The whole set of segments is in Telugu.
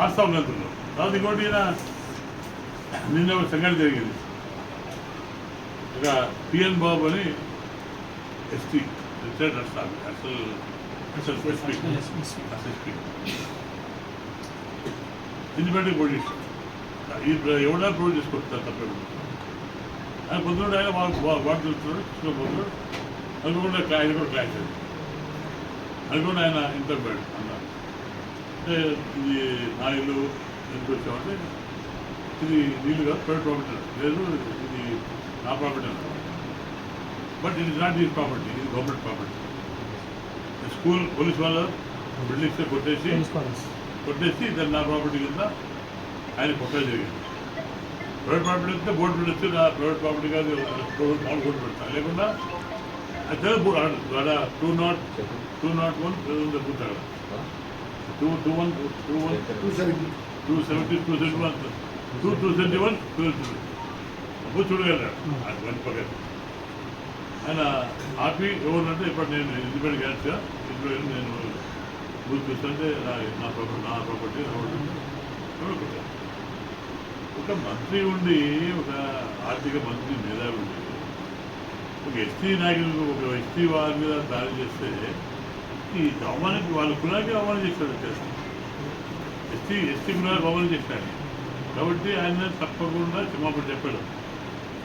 వాస్తవం వెళ్తున్నాం తర్వాత ఇంకోటి ఈయన నిన్న ఒక సంఘటన జరిగింది. ఒక పిఎన్ బాబు అని ఎస్టీ రిటైర్డ్ అసలు అసలు అసలు ఎస్పీ ఎస్పీ. ఇండిపెండెంట్ ఈ ఎవడా ప్రూవ్ చేసుకుంటారు తప్పదు ఆయన పొద్దున్న ఆయన వాడు చూస్తున్నాడు చూసుకోబోతున్నాడు అనుకుండా ఆయన కూడా క్లాస్ అనుకుండా ఆయన ఇంటర్ పోయాడు అన్నారు అంటే ఇది నా ఇల్లు ఎందుకు వచ్చామంటే ఇది నీళ్ళు కాదు ప్రైవేట్ ప్రాపర్టీ లేదు ఇది నా ప్రాపర్టీ అన్నారు but it is not this property ఇది గవర్నమెంట్ ప్రాపర్టీ స్కూల్ పోలీస్ వాళ్ళు బిల్డింగ్స్ కొట్టేసి కొట్టేసి దాన్ని నా ప్రాపర్టీ కింద ఆయన కొట్టడం జరిగింది. ప్రైవేట్ ప్రాపర్టీ వస్తే బోర్డు పెట్టచ్చు నా ప్రైవేట్ ప్రాపర్టీ కాదు మామూలు బోర్డు పెడతాను లేకుండా board two not two not one booth అక్కడ two two one two one two seventy two seventy one two two seventy one two అప్పుడు చూడగలరా అది ఆయన ఆపి ఎవరంటే ఇప్పుడు నేను ఇండిపెండెంట్ గ్యాస్గా ఇండిపెండెంట్ నేను బూత్ చూస్తుంటే నా ప్రాపర్టీ నా ప్రాపర్టీ నా ఒక మంత్రి ఉండి ఒక ఆర్థిక మంత్రి మేధావి ఉండి ఒక ఎస్టీ నాయకులు ఒక ఎస్టీ వారి మీద దాడి చేస్తే ఈ అవమానికి వాళ్ళ కులానికి అవమానం చేశాడు చేస్తాం ఎస్టీ ఎస్టీ కులానికి అవమానం చేశాడు కాబట్టి ఆయన తప్పకుండా క్షమాపణ చెప్పాడు.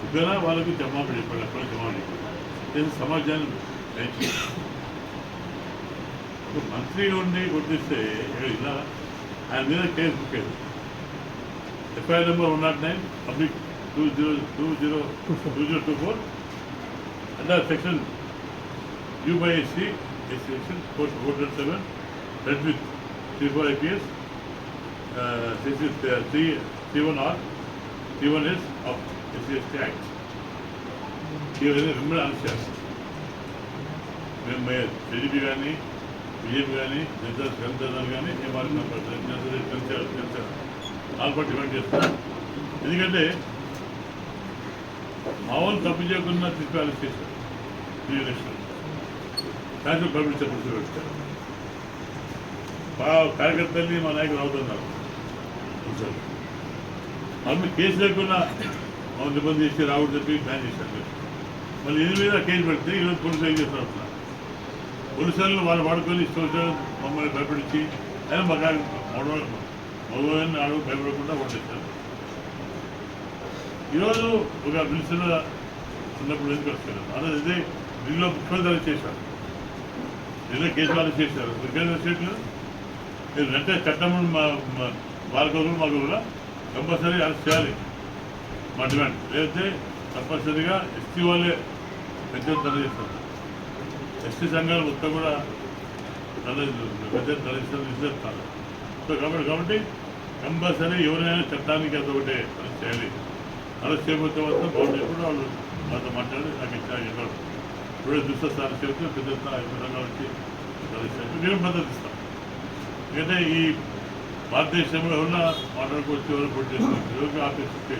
ఇక్కడ వాళ్ళకు క్షమాపణ చెప్పాడు అక్కడ క్షమాపణ చెప్పాడు. ఇది సమాజాన్ని పెంచి ఒక మంత్రి ఉండి కొట్టిస్తే ఇలా ఆయన మీద కేసు బుక్ అయింది FIR number one not nine public two zero two zero two zero two four under section U by SC SC section four four twenty seven red with three four IPS this is three three one R three one S of SC ST act ఇవన్నీ రెండు ఆన్సర్ మేము టీడీపీ కానీ బీజేపీ కానీ జనతా జనతాదళ్ కానీ ఏ మార్గం జనతా ఆల్పాటు డిమాండ్ చేస్తున్నాం ఎందుకంటే మామూలు తప్పు చేయకుండా తీసుకు అరెస్ట్ చేశారు ఈ ఎలక్షన్ శాసనం పంపించారు పుస్తకం పెట్టారు మా కార్యకర్తల్ని మా నాయకులు అవుతున్నారు మళ్ళీ కేసు లేకుండా మమ్మల్ని ఇబ్బంది చేసి రావడం చెప్పి ప్లాన్ చేశారు. మళ్ళీ ఇది మీద కేసు పెడితే ఈరోజు పోలీసులు ఏం చేస్తారు అట్లా పోలీసులను వాళ్ళు వాడుకొని ఇష్టం మమ్మల్ని భయపడించి అయినా మా మగవాళ్ళు మగవాళ్ళని అడుగు భయపడకుండా ఓటేశారు ఈరోజు ఒక మినిస్టర్ చిన్నప్పుడు ఎందుకు వస్తారు అదే ఇదే ఢిల్లీలో ముఖ్యమంత్రి చేశారు. ఏదో కేసు వాళ్ళు చేశారు. ముఖ్యమంత్రి స్టేట్లో మీరు అంటే చట్టం మా మా వాళ్ళకు మాకు కూడా కంపల్సరీ అరెస్ట్ చేయాలి. మా డిమాండ్. లేదంటే తప్పనిసరిగా ఎస్టీ వాళ్ళే పెద్ద తరలిస్తారు ఎస్టీ సంఘాలు మొత్తం కూడా తల పెద్ద తరలిస్తారు చేస్తారు. సో కాబట్టి కాబట్టి కంపల్సరీ ఎవరైనా చట్టానికి అది ఒకటే అరెస్ట్ చేయాలి. అరెస్ట్ చేయకపోతే మాత్రం బాగుంటుంది కూడా వాళ్ళు మాతో మాట్లాడి నాకు ఇచ్చారు. చెప్పారు ఇప్పుడు దుస్థ సార్ చేస్తే పెద్ద విధంగా వచ్చి నేను మద్దతు ఇస్తాను ఎందుకంటే ఈ భారతదేశంలో ఎవరన్నా మాట్లాడుకోవచ్చు ఎవరు పోటీ చేసుకోవచ్చు ఎవరికి ఆపే శక్తి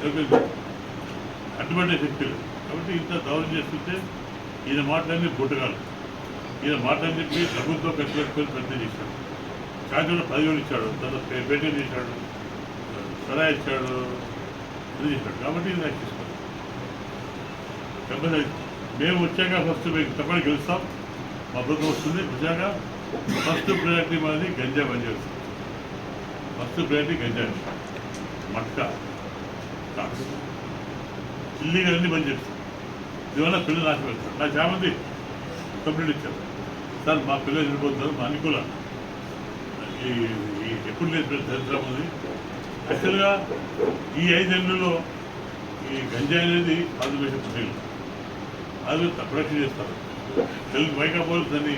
ఎవరికి అడ్డుపడే శక్తి కాబట్టి ఇంత దౌర్యం చేస్తుంటే ఈయన మాటలన్నీ పుట్టగాలు ఈయన మాటలు చెప్పి ప్రభుత్వం ఖర్చు పెట్టుకొని ప్రయత్నం చేశాడు కాకినాడ పదివేలు ఇచ్చాడు తర్వాత పేటీ చేశాడు సరా ఇచ్చాడు ఇది చేశాడు కాబట్టి ఇది నాకు తీసుకోండి మేము వచ్చాక ఫస్ట్ మీకు తప్పని గెలుస్తాం. మా ప్రభుత్వం వస్తుంది వచ్చాక ఫస్ట్ ప్రయారిటీ మాది గంజా బంద్ చేస్తాం first priority ganja matka tax. Illegal అన్ని బంద్ చేస్తాం. ఇవన్న పిల్లలు నాశ పెడతారు నాకు చాలా మంది ఇచ్చారు. సార్ మా పిల్లలు వెళ్ళిపోతున్నారు మా అనుకూల ఈ ఎప్పుడు లేదు దరిద్రం ఉంది యాక్చువల్గా ఈ ఐదేళ్ళలో ఈ గంజాయి అనేది ఆంధ్రప్రదేశ్ ప్రజలు. అది ప్రొడక్షన్ చేస్తారు. తెలుగు మైకా పోలీస్ దాన్ని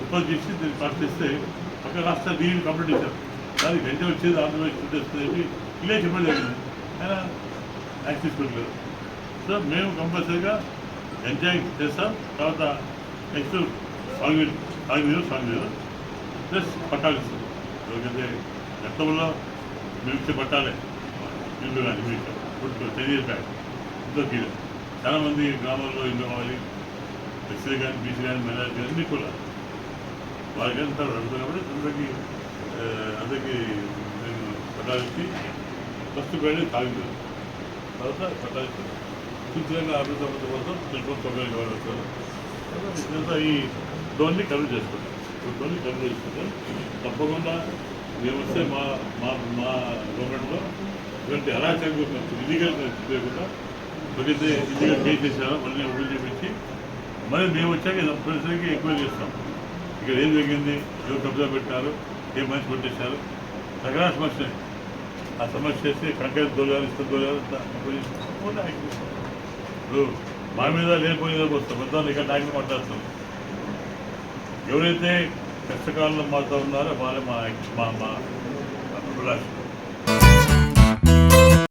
ఉత్పత్తి చేసి దీన్ని ప్రకటిస్తే పక్క రాష్ట్రాలు దీన్ని కంప్లీట్ చేశారు. దానికి గంజా వచ్చేది ఆంధ్రప్రదేశ్ ఫుడ్ వస్తుంది ఇలే చెప్పడం ఆయన యాక్సెస్ పెట్టలేదు. సో మేము కంపల్సరీగా ఎంజాయ్ చేస్తాం. తర్వాత నెక్స్ట్ సాగునీరు సాగునీరు సాగునీరు ప్లస్ పట్టాలు ఇస్తాం. ఎందుకంటే గతంలో మేము ఇచ్చే పట్టాలే. ఇల్లు కానీ మీకు ఇప్పుడు టెన్ ఇయర్స్ ఇంట్లో తీరు చాలామంది గ్రామాల్లో ఇల్లు కావాలి ఎస్సీ కానీ బీసీ కానీ మైనారిటీ కానీ అన్ని కూడా. వాళ్ళకి అంతా అడుగుతారు కాబట్టి అందరికీ అందరికీ నేను పట్టాలిచ్చి ఫస్ట్ వెళ్ళి తాగుతాను తర్వాత పట్టాలిచ్చి సూచనగా అభివృద్ధి కోసం తెలుసుకొని తొమ్మిది కావాలి వస్తారు ఇదంతా ఈ డోన్ని కవర్ చేసుకుంటాం ఈ డోన్ని కన్వీ చేసుకుంటే తప్పకుండా మేము వస్తే మా మా మా గవర్నమెంట్లో ఇలాంటి అరాచకం ఇల్లీగల్ లేకుండా ఎప్పుడైతే ఇదిగా కేసు మళ్ళీ ఓపెన్ చేపించి మళ్ళీ మేము వచ్చాక ఇది ప్రతిసారికి ఎంక్వైరీ చేస్తాం. ఇక్కడ ఏం జరిగింది ఎవరు కబ్జా పెట్టారు ఏ మనిషి పట్టేశారు సగరా సమస్య ఆ సమస్య చేస్తే కంకర దొలాలు ఇస్తే దొలాలు ఇప్పుడు మా మీద లేకపోయినా వస్తాం. మొత్తం ఇక్కడ నాయకులు మాట్లాడుతాం ఎవరైతే కష్టకాలంలో మాతో ఉన్నారో వాళ్ళే మా మా మా